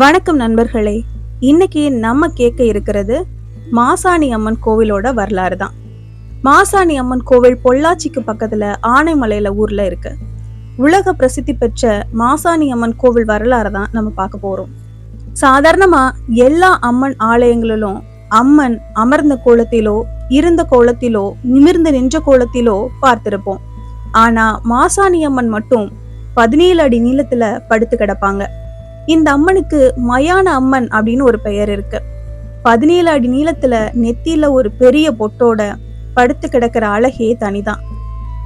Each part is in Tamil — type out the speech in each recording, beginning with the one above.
வணக்கம் நண்பர்களே. இன்னைக்கு நம்ம கேட்க இருக்கிறது மாசாணி அம்மன் கோவிலோட வரலாறு தான். மாசாணி அம்மன் கோவில் பொள்ளாச்சிக்கு பக்கத்துல ஆனைமலையில ஊர்ல இருக்கு. உலக பிரசித்தி பெற்ற மாசாணி அம்மன் கோவில் வரலாறு தான் நம்ம பார்க்க போறோம். சாதாரணமா எல்லா அம்மன் ஆலயங்களிலும் அம்மன் அமர்ந்த கோலத்திலோ இருந்த கோலத்திலோ நிமிர்ந்து நின்ற கோலத்திலோ பார்த்திருப்போம். ஆனா மாசாணி அம்மன் மட்டும் பதினேழு அடி நீளத்துல படுத்து கிடப்பாங்க. இந்த அம்மனுக்கு மயான அம்மன் அப்படின்னு ஒரு பெயர் இருக்கு. பதினேழு அடி நீளத்துல நெத்தியில ஒரு பெரிய பொட்டோட படுத்து கிடக்கிற அழகே தனிதான்.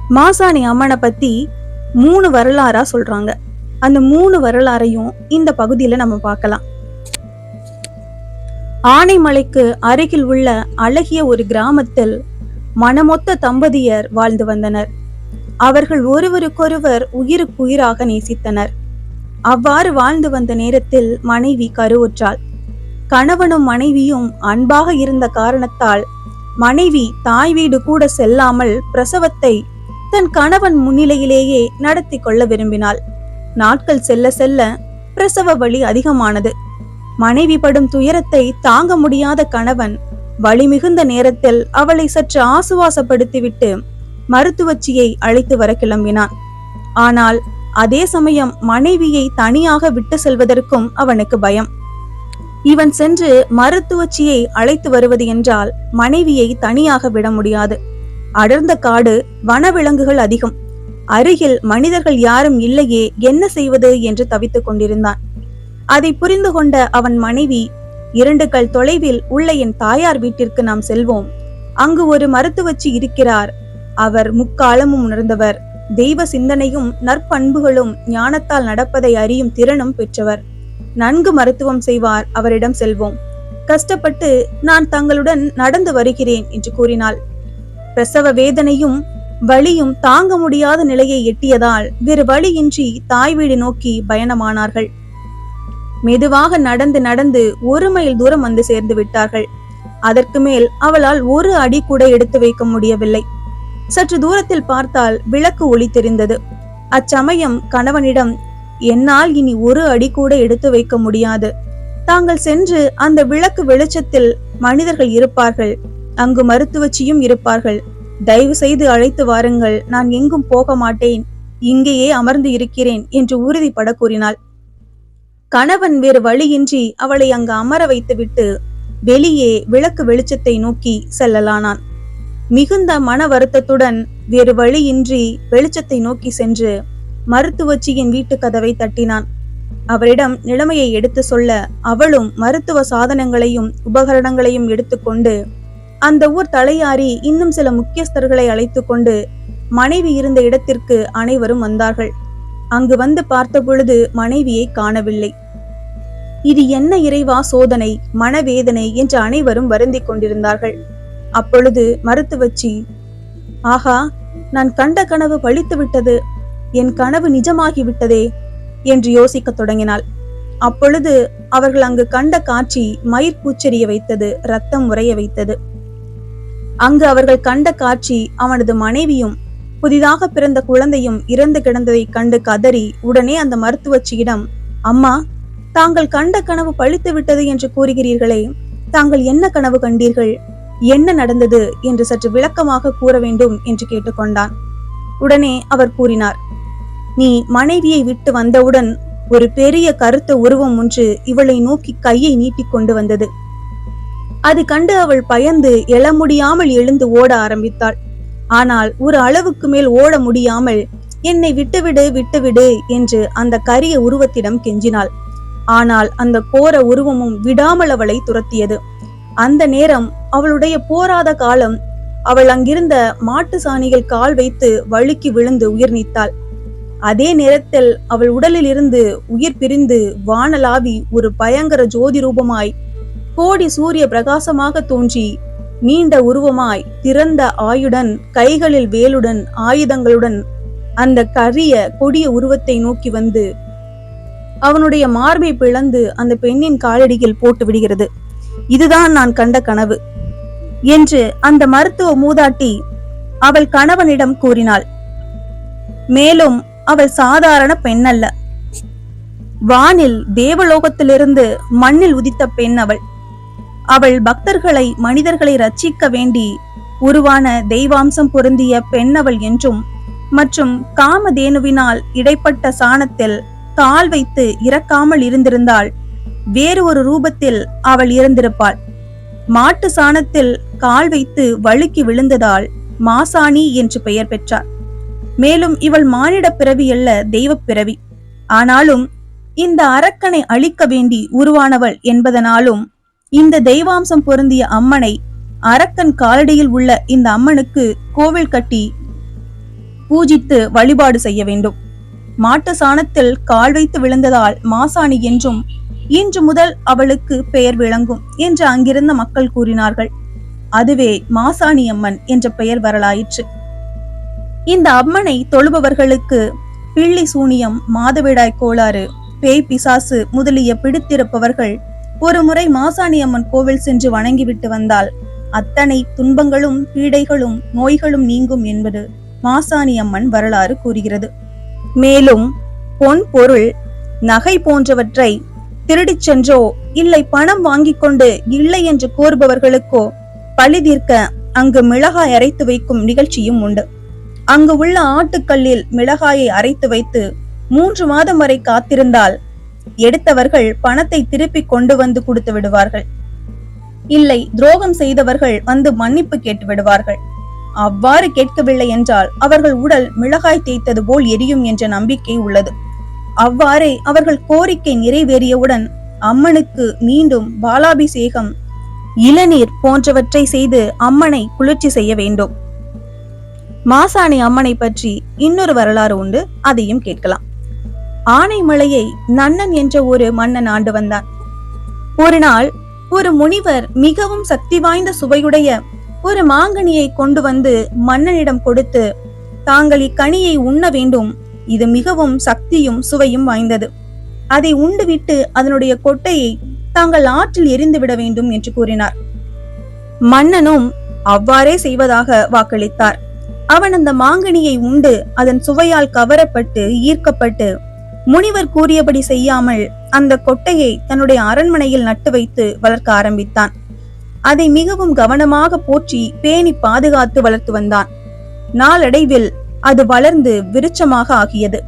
மாசாணி அம்மனை பத்தி மூணு வரலாறா சொல்றாங்க. அந்த மூணு வரலாறையும் இந்த பகுதியில நம்ம பார்க்கலாம். ஆனைமலைக்கு அருகில் உள்ள அழகிய ஒரு கிராமத்தில் மனமொத்த தம்பதியர் வாழ்ந்து வந்தனர். அவர்கள் ஒருவருக்கொருவர் உயிருக்குயிராக நேசித்தனர். அவ்வாறு வாழ்ந்து வந்த நேரத்தில் மனைவி கருவுற்றாள். கணவனும் மனைவியும் அன்பாக இருந்த காரணத்தால் மனைவி தாய் வீடு கூட செல்லாமல் பிரசவத்தை தன் கணவன் முன்னிலையிலேயே நடத்தி கொள்ள விரும்பினாள். நாட்கள் செல்ல செல்ல பிரசவ வலி அதிகமானது. மனைவி படும் துயரத்தை தாங்க முடியாத கணவன் வலி மிகுந்த நேரத்தில் அவளை சற்று ஆசுவாசப்படுத்திவிட்டு மருத்துவச்சியை அழைத்து வர கிளம்பினான். ஆனால் அதே சமயம் மனைவியை தனியாக விட்டு செல்வதற்கும் அவனுக்கு பயம். இவன் சென்று மருத்துவச்சியை அழைத்து வருவது என்றால் மனைவியை தனியாக விட முடியாது. அடர்ந்த காடு வனவிலங்குகள் அதிகம். அருகில் மனிதர்கள் யாரும் இல்லையே என்ன செய்வது என்று தவித்துக் கொண்டிருந்தான். அதை புரிந்து கொண்ட அவன் மனைவி இரண்டு கல் தொலைவில் உள்ள என் தாயார் வீட்டிற்கு நாம் செல்வோம். அங்கு ஒரு மருத்துவச்சி இருக்கிறார். அவர் முக்காலமும் உணர்ந்தவர். தெய்வ சிந்தனையும் நற்பண்புகளும் ஞானத்தால் நடப்பதை அறியும் திறனும் பெற்றவர். நன்கு மருத்துவம் செய்வார் அவரிடம் செல்வோம். கஷ்டப்பட்டு நான் தங்களுடன் நடந்து வருகிறேன் என்று கூறினாள். பிரசவ வேதனையும் வழியும் தாங்க முடியாத நிலையை எட்டியதால் வேறு வழியின்றி தாய் வீடு நோக்கி பயணமானார்கள். மெதுவாக நடந்து நடந்து ஒரு மைல் தூரம் வந்து சேர்ந்து விட்டார்கள். அதற்கு மேல் அவளால் ஒரு அடி கூட எடுத்து வைக்க முடியவில்லை. சற்று தூரத்தில் பார்த்தால் விளக்கு ஒளி தெரிந்தது. அச்சமயம் கணவனிடம் என்னால் இனி ஒரு அடி கூட எடுத்து வைக்க முடியாது. தாங்கள் சென்று அந்த விளக்கு வெளிச்சத்தில் மனிதர்கள் இருப்பார்கள். அங்கு மருத்துவச்சியும் இருப்பார்கள். தயவு செய்து அழைத்து வாருங்கள். நான் எங்கும் போக மாட்டேன். இங்கேயே அமர்ந்து இருக்கிறேன் என்று உறுதிப்பட கூறினாள். கணவன் வேறு வழியின்றி அவளை அங்கு அமர வைத்துவிட்டு வெளியே விளக்கு வெளிச்சத்தை நோக்கி செல்லலானான். மிகுந்த மன வருத்தத்துடன் வேறு வழியின்றி வெளிச்சத்தை நோக்கி சென்று மருத்துவச்சியின் வீட்டு கதவை தட்டினான். அவரிடம் நிலைமையை எடுத்து சொல்ல அவளும் மருத்துவ சாதனங்களையும் உபகரணங்களையும் எடுத்துக்கொண்டு அந்த ஊர் தலையாரி இன்னும் சில முக்கியஸ்தர்களை அழைத்து கொண்டு மனைவி இருந்த இடத்திற்கு அனைவரும் வந்தார்கள். அங்கு வந்து பார்த்த பொழுது மனைவியை காணவில்லை. இது என்ன இறைவா சோதனை மனவேதனை என்று அனைவரும் வருந்திக் கொண்டிருந்தார்கள். அப்பொழுது மருத்துவச்சி ஆகா நான் கண்ட கனவு பழித்து விட்டது என் கனவு நிஜமாகி விட்டதே என்று யோசிக்க தொடங்கினாள். அப்பொழுது அவர்கள் அங்கு கண்ட காட்சி மயிர் பூச்செறிய வைத்தது ரத்தம் உறைய வைத்தது. அங்கு அவர்கள் கண்ட காட்சி அவனது மனைவியும் புதிதாக பிறந்த குழந்தையும் இறந்து கிடந்ததை கண்டு கதறி உடனே அந்த மருத்துவச்சியிடம் அம்மா தாங்கள் கண்ட கனவு பழித்து விட்டது என்று கூறுகிறீர்களே தாங்கள் என்ன கனவு கண்டீர்கள்? என்ன நடந்தது என்று சற்று விளக்கமாக கூற வேண்டும் என்று கேட்டுக்கொண்டான். உடனே அவர் கூறினார் நீ மனைவியை விட்டு வந்தவுடன் ஒரு பெரிய கருத்த உருவம் ஒன்று இவளை நோக்கி கையை நீட்டிக் கொண்டு வந்தது. அது கண்டு அவள் பயந்து எழ முடியாமல் எழுந்து ஓட ஆரம்பித்தாள். ஆனால் ஒரு அளவுக்கு மேல் ஓட முடியாமல் என்னை விட்டுவிடு விட்டுவிடு என்று அந்த கரிய உருவத்திடம் கெஞ்சினாள். ஆனால் அந்த கோர உருவமும் விடாமல் அவளை துரத்தியது. அந்த நேரம் அவளுடைய போராத காலம். அவள் அங்கிருந்த மாட்டு சாணிகள் கால் வைத்து வழுக்கி விழுந்து உயிர் நீத்தாள். அதே நேரத்தில் அவள் உடலில் இருந்து உயிர் பிரிந்து வானலாவி ஒரு பயங்கர ஜோதி ரூபமாய் கோடி சூரிய பிரகாசமாக தோன்றி நீண்ட உருவமாய் திறந்த ஆயுடன் கைகளில் வேலுடன் ஆயுதங்களுடன் அந்த கரிய கொடிய உருவத்தை நோக்கி வந்து அவனுடைய மார்பை பிளந்து அந்த பெண்ணின் காலடியில் போட்டு விடுகிறது. இதுதான் நான் கண்ட கனவு என்று அந்த மருத்துவ மூதாட்டி அவள் கணவனிடம் கூறினாள். மேலும் அவள் சாதாரண பெண்ணல்ல வானில் தேவலோகத்திலிருந்து மண்ணில் உதித்த பெண் அவள். அவள் பக்தர்களை மனிதர்களை ரட்சிக்க வேண்டி உருவான தெய்வாம்சம் பொருந்திய பெண்ணவள் என்றும் மற்றும் காமதேனுவினால் இடைப்பட்ட சாணத்தில் கால் வைத்து இறக்காமல் இருந்திருந்தாள் வேறு ஒரு ரூபத்தில் அவள் இருந்திருப்பாள். மாட்டு சாணத்தில் கால் வைத்து வழுக்கி விழுந்ததால் மாசாணி என்று பெயர் பெற்றார் மேலும் இவள் மானிட பிறவி அல்ல தெய்வ பிறவி. ஆனாலும் இந்த அரக்கனை அழிக்க வேண்டி உருவானவள் என்பதனாலும் இந்த தெய்வாம்சம் பொருந்திய அம்மனை அரக்கன் காலடியில் உள்ள இந்த அம்மனுக்கு கோவில் கட்டி பூஜித்து வழிபாடு செய்ய வேண்டும். மாட்டு சாணத்தில் கால் வைத்து விழுந்ததால் மாசாணி என்றும் இன்று முதல் அவளுக்கு பெயர் விளங்கும் என்று அங்கிருந்த மக்கள் கூறினார்கள். அதுவே மாசாணி அம்மன் என்ற பெயர் வரலாயிற்று. இந்த அம்மனை தொழுபவர்களுக்கு பிள்ளி சூனியம் மாதவிடாய் கோளாறு பேய் பிசாசு முதலிய பிடித்திருப்பவர்கள் ஒரு முறை மாசாணி அம்மன் கோவில் சென்று வணங்கிவிட்டு வந்தால் அத்தனை துன்பங்களும் பீடைகளும் நோய்களும் நீங்கும் என்பது மாசாணி அம்மன் வரலாறு கூறுகிறது. மேலும் பொன் பொருள் நகை போன்றவற்றை திருடிச் சென்றோ? இல்லை பணம் வாங்கிக் கொண்டு இல்லை என்று கூறுபவர்களுக்கோ? பழி தீர்க்க அங்கு மிளகாய் அரைத்து வைக்கும் நிகழ்ச்சியும் உண்டு. அங்கு உள்ள ஆட்டுக்கல்லில் மிளகாயை அரைத்து வைத்து மூன்று மாதம் வரை காத்திருந்தால் எடுத்தவர்கள் பணத்தை திருப்பி கொண்டு வந்து கொடுத்து விடுவார்கள். இல்லை துரோகம் செய்தவர்கள் வந்து மன்னிப்பு கேட்டு விடுவார்கள். அவ்வாறு கேட்கவில்லை என்றால் அவர்கள் உடல் மிளகாய் தேய்த்தது போல் எரியும் என்ற நம்பிக்கை உள்ளது. அவ்வாறே அவர்கள் கோரிக்கை நிறைவேறியவுடன் அம்மனுக்கு மீண்டும் பாலாபிஷேகம் இளநீர் போன்றவற்றை செய்து அம்மனை குளிர்ச்சி செய்ய வேண்டும். மாசாணி அம்மனை பற்றி இன்னொரு வரலாறு உண்டு அதையும் கேட்கலாம். ஆனைமலையை நன்னன் என்ற ஒரு மன்னன் ஆண்டு வந்தான். ஒரு நாள் ஒரு முனிவர் மிகவும் சக்தி வாய்ந்த சுவையுடைய ஒரு மாங்கனியை கொண்டு வந்து மன்னனிடம் கொடுத்து தாங்கள் இக்கனியை உண்ண வேண்டும் இது மிகவும் சக்தியும் சுவையும் வாய்ந்தது. அதை உண்டுவிட்டு அதனுடைய கொட்டையை தாங்கள் ஆற்றில் எரிந்துவிட வேண்டும் என்று கூறினார். மன்னனும் அவ்வாறே செய்வதாக வாக்களித்தார். அவன் அந்த மாங்கனியை உண்டு அதன் சுவையால் கவரப்பட்டு ஈர்க்கப்பட்டு முனிவர் கூறியபடி செய்யாமல் அந்த கொட்டையை தன்னுடைய அரண்மனையில் நட்டு வைத்து வளர்க்க ஆரம்பித்தான். அதை மிகவும் கவனமாக போற்றி பேணி பாதுகாத்து வளர்த்து வந்தான். நாளடைவில் அது வளர்ந்து விருட்சமாக ஆகியது.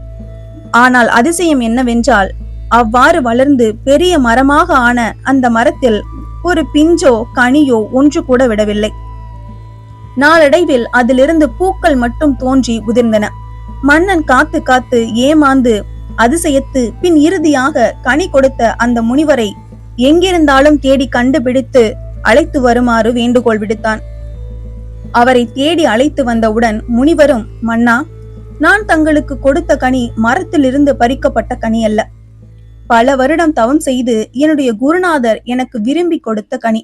ஆனால் அதிசயம் என்னவென்றால் அவ்வாறு வளர்ந்து பெரிய மரமாக ஆன அந்த மரத்தில் ஒரு பிஞ்சோ கனியோ ஒன்று கூட விடவில்லை. நாளடைவில் அதிலிருந்து பூக்கள் மட்டும் தோன்றி உதிர்ந்தன. மன்னன் காத்து காத்து ஏமாந்து அதிசயத்து பின் இறுதியாக கனி கொடுத்த அந்த முனிவரை எங்கிருந்தாலும் தேடி கண்டுபிடித்து அழைத்து வருமாறு வேண்டுகோள் விடுத்தான். அவரை தேடி அழைத்து வந்தவுடன் முனிவரும் மன்னா நான் தங்களுக்கு கொடுத்த கனி மரத்திலிருந்து பறிக்கப்பட்ட கனி அல்ல. பல வருடம் தவம் செய்து என்னுடைய குருநாதர் எனக்கு விரும்பி கொடுத்த கனி.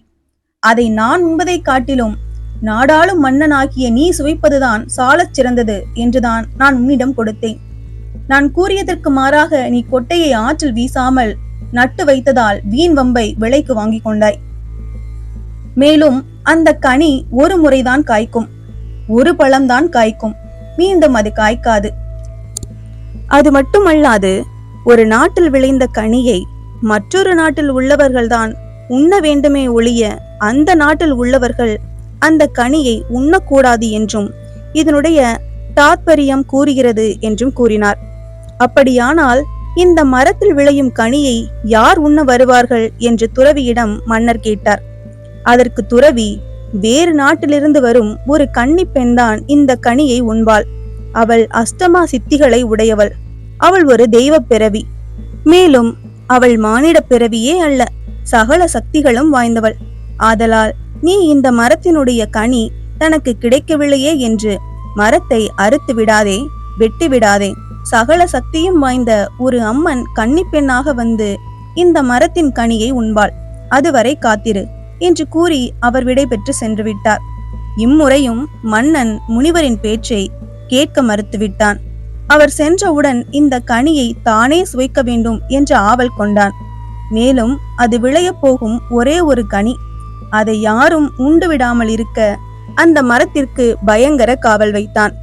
அதை நான் உண்பதை காட்டிலும் நாடாளும் மன்னனாகிய நீ சுவைப்பதுதான் சாலச் சிறந்தது என்றுதான் நான் உன்னிடம் கொடுத்தேன். நான் கூறியதற்கு மாறாக நீ கொட்டையை ஆற்றில் வீசாமல் நட்டு வைத்ததால் வீண் வம்பை விலைக்கு வாங்கிக் கொண்டாய். மேலும் அந்த கனி ஒரு முறைதான் காய்க்கும். ஒரு பழம்தான் காய்க்கும். மீண்டும் அது காய்க்காது. அது மட்டுமல்லாது ஒரு நாட்டில் விளைந்த கனியை மற்றொரு நாட்டில் உள்ளவர்கள்தான் உண்ண வேண்டுமே ஒழிய அந்த நாட்டில் உள்ளவர்கள் அந்த கனியை உண்ணக்கூடாது என்றும் இதனுடைய தாத்பரியம் கூறுகிறது என்றும் கூறினார். அப்படியானால் இந்த மரத்தில் விளையும் கனியை யார் உண்ண வருவார்கள் என்று துறவியிடம் மன்னர் கேட்டார். அதற்கு துறவி வேறு நாட்டிலிருந்து வரும் ஒரு கன்னி பெண்தான் இந்த கனியை உண்பாள். அவள் அஸ்தமா சித்திகளை உடையவள். அவள் ஒரு தெய்வ பிறவி. மேலும் அவள் மானிட பிறவியே அல்ல சகல சக்திகளும் வாய்ந்தவள். ஆதலால் நீ இந்த மரத்தினுடைய கனி தனக்கு கிடைக்கவில்லையே என்று மரத்தை அறுத்து விடாதே வெட்டி விடாதே. சகல சக்தியும் வாய்ந்த ஒரு அம்மன் கன்னி பெண்ணாக வந்து இந்த மரத்தின் கனியை உண்பாள். அதுவரை காத்திரு. என்று கூறி அவர் விடைபெற்று சென்றுவிட்டார் சென்று விட்டார். இம்முறையும் மன்னன் முனிவரின் பேச்சை கேட்க மறுத்துவிட்டான் அவர் சென்றவுடன் இந்த கனியை தானே சுவைக்க வேண்டும் என்ற ஆவல் கொண்டான். மேலும் அது விளையப் போகும் ஒரே ஒரு கனி. அதை யாரும் உண்டு விடாமல் இருக்க அந்த மரத்திற்கு பயங்கர காவல் வைத்தான்.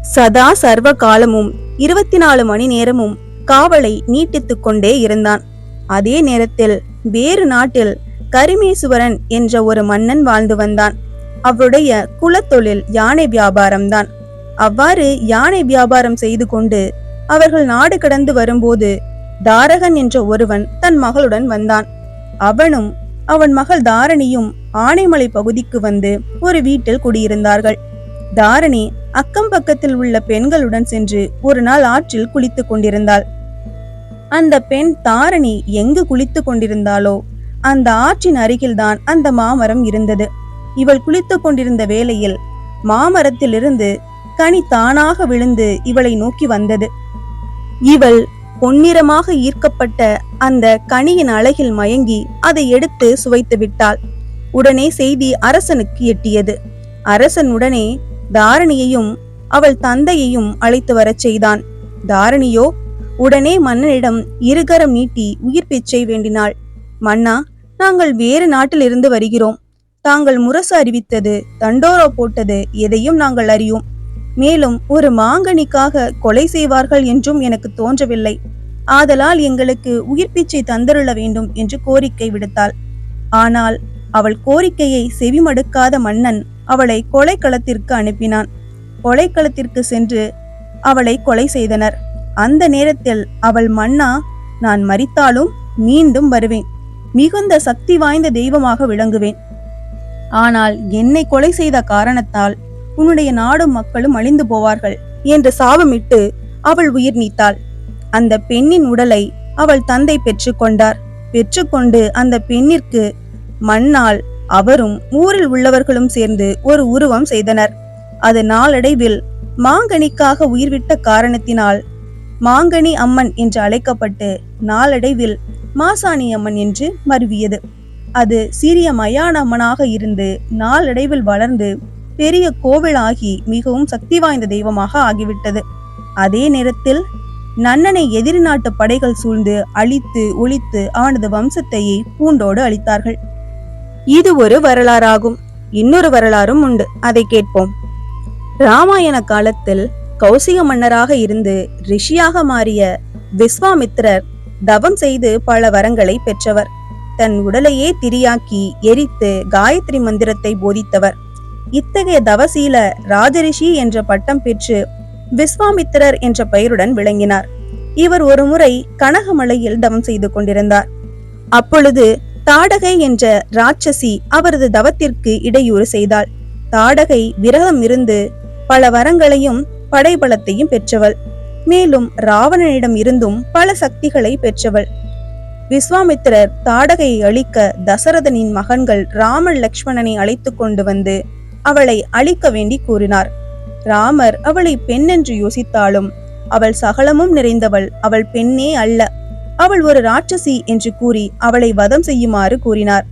சதா சர்வ காலமும் இருபத்தி நாலு மணி நேரமும் காவலை நீட்டித்துக் கொண்டே இருந்தான். அதே நேரத்தில் வேறு நாட்டில் கரிமேசுவரன் என்ற ஒரு மன்னன் வாழ்ந்து வந்தான். அவருடைய குலத்தொழில் யானை வியாபாரம்தான். அவ்வாறு யானை வியாபாரம் செய்து கொண்டு அவர்கள் நாடு கடந்து வரும்போது தாரகன் என்ற ஒருவன் தன் மகளுடன் வந்தான். அவனும் அவன் மகள் தாரணியும் ஆனைமலை பகுதிக்கு வந்து ஒரு வீட்டில் குடியிருந்தார்கள். தாரணி அக்கம் பக்கத்தில் உள்ள பெண்களுடன் சென்று ஒரு நாள் ஆற்றில் குளித்துக் கொண்டிருந்தாள். அந்த பெண் தாரணி எங்கு குளித்துக் கொண்டிருந்தாளோ அந்த ஆற்றின் அருகில்தான் அந்த மாமரம் இருந்தது. இவள் குளித்துக் கொண்டிருந்த வேளையில் மாமரத்திலிருந்து கனி தானாக விழுந்து இவளை நோக்கி வந்தது. இவள் பொன்னிறமாக ஈர்க்கப்பட்ட அந்த கனியின் அழகில் மயங்கி அதை எடுத்து சுவைத்து விட்டாள். உடனே செய்தி அரசனுக்கு எட்டியது. அரசன் உடனே தாரணியையும் அவள் தந்தையையும் அழைத்து வரச் செய்தான். தாரணியோ உடனே மன்னனிடம் இருகரம் நீட்டி உயிர் பிச்சை வேண்டினாள். மன்னா நாங்கள் வேறு நாட்டில் இருந்து வருகிறோம். தாங்கள் முரசு அறிவித்தது தண்டோரா போட்டது எதையும் நாங்கள் அறியோம். மேலும் ஒரு மாங்கனிக்காக கொலை செய்வார்கள் என்றும் எனக்கு தோன்றவில்லை. ஆதலால் எங்களுக்கு உயிர் பிச்சை தந்தருள வேண்டும் என்று கோரிக்கை விடுத்தாள். ஆனால் அவள் கோரிக்கையை செவிமடுக்காத மன்னன் அவளை கொலைக்களத்திற்கு அனுப்பினான். கொலைக்களத்திற்கு சென்று அவளை கொலை செய்தனர். அந்த நேரத்தில் அவள் மன்னா நான் மரித்தாலும் மீண்டும் வருவேன். மிகுந்த சக்தி வாய்ந்த தெய்வமாக விளங்குவேன். ஆனால் என்னை கொலை செய்த காரணத்தால் உன்னுடைய நாடும் மக்களும் அழிந்து போவார்கள் என்று சாபமிட்டு அவள் உயிர் நீத்தாள். அந்த பெண்ணின் உடலை அவள் தந்தை பெற்றுக்கொண்டார் பெற்றுக்கொண்டு அந்த பெண்ணிற்கு மண்ணால் அவரும் ஊரில் உள்ளவர்களும் சேர்ந்து ஒரு உருவம் செய்தனர். அது நாளடைவில் மாங்கனிக்காக உயிர்விட்ட காரணத்தினால் மாங்கனி அம்மன் என்று அழைக்கப்பட்டு நாளடைவில் மாசாணி அம்மன் என்று மருவியது. அது சிறிய மயான அம்மனாக இருந்து நாளடைவில் வளர்ந்து பெரிய கோவிலாகி மிகவும் சக்தி வாய்ந்த தெய்வமாக ஆகிவிட்டது. அதே நேரத்தில் நன்னனை எதிரி நாட்டு படைகள் சூழ்ந்து அழித்து ஒழித்து அவனது வம்சத்தையே பூண்டோடு அழித்தார்கள். இது ஒரு வரலாறாகும். இன்னொரு வரலாறும் உண்டு. அதை கேட்போம். ராமாயண காலத்தில் கௌசிக மன்னராக இருந்து ரிஷியாக மாறிய விஸ்வாமித்திரர் தவம் செய்து பல வரங்களை பெற்றவர். தன் உடலையே திரியாக்கி எரித்து காயத்ரி மந்திரத்தை போதித்தவர். இத்தகைய தவசீல ராஜரிஷி என்ற பட்டம் பெற்று விஸ்வாமித்திரர் என்ற பெயருடன் விளங்கினார். இவர் ஒருமுறை கனகமலையில் தவம் செய்து கொண்டிருந்தார். அப்பொழுது தாடகை என்ற ராட்சசி அவரது தவத்திற்கு இடையூறு செய்தாள். தாடகை விரதம் இருந்து பல வரங்களையும் படைபலத்தையும் பெற்றவள். மேலும் ராவணனிடம் இருந்தும் பல சக்திகளை பெற்றவள். விஸ்வாமித்திரர் தாடகையை அழிக்க தசரதனின் மகன்கள் ராமன் லக்ஷ்மணனை அழைத்து கொண்டு வந்து அவளை அழிக்க வேண்டி கூறினார். ராமர் அவளை பெண் என்று யோசித்தாலும் அவள் சகலமும் நிறைந்தவள் அவள் பெண்ணே அல்ல. அவள் ஒரு ராட்சசி என்று கூறி அவளை வதம் செய்யுமாறு கூறினார்.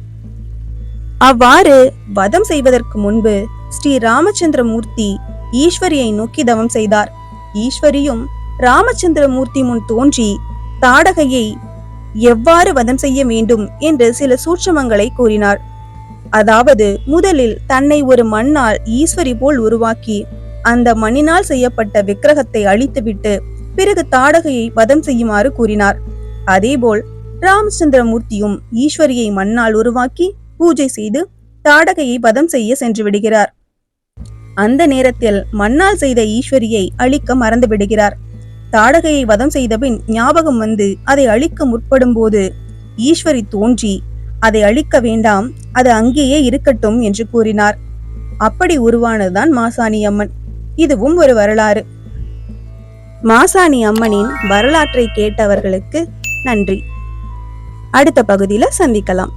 அவ்வாறு வதம் செய்வதற்கு முன்பு ஸ்ரீ ராமச்சந்திரமூர்த்தி ஈஸ்வரியை நோக்கி தவம் செய்தார். ஈஸ்வரியும் ராமச்சந்திரமூர்த்தி முன் தோன்றி தாடகையை எவ்வாறு வதம் செய்ய வேண்டும்? என்று சில சூட்சமங்களை கூறினார். அதாவது முதலில் தன்னை ஒரு மண்ணால் ஈஸ்வரி போல் உருவாக்கி அந்த மண்ணினால் செய்யப்பட்ட விக்கிரகத்தை அழித்துவிட்டு பிறகு தாடகையை வதம் செய்யுமாறு கூறினார். அதேபோல் ராமச்சந்திரமூர்த்தியும் ஈஸ்வரியை மண்ணால் உருவாக்கி பூஜை செய்து தாடகையை வதம் செய்ய சென்று விடுகிறார். அந்த நேரத்தில் மண்ணால் செய்த ஈஸ்வரியை அழிக்க மறந்து விடுகிறார். தாடகையை வதம் செய்தபின் ஞாபகம் வந்து அதை அழிக்க முற்படும் போது ஈஸ்வரி தோன்றி அதை அழிக்க வேண்டாம் அது அங்கேயே இருக்கட்டும் என்று கூறினார். அப்படி உருவானதுதான் மாசாணி அம்மன். இதுவும் ஒரு வரலாறு. மாசாணி அம்மனின் வரலாற்றை கேட்டவர்களுக்கு நன்றி. அடுத்த பகுதியில சந்திக்கலாம்.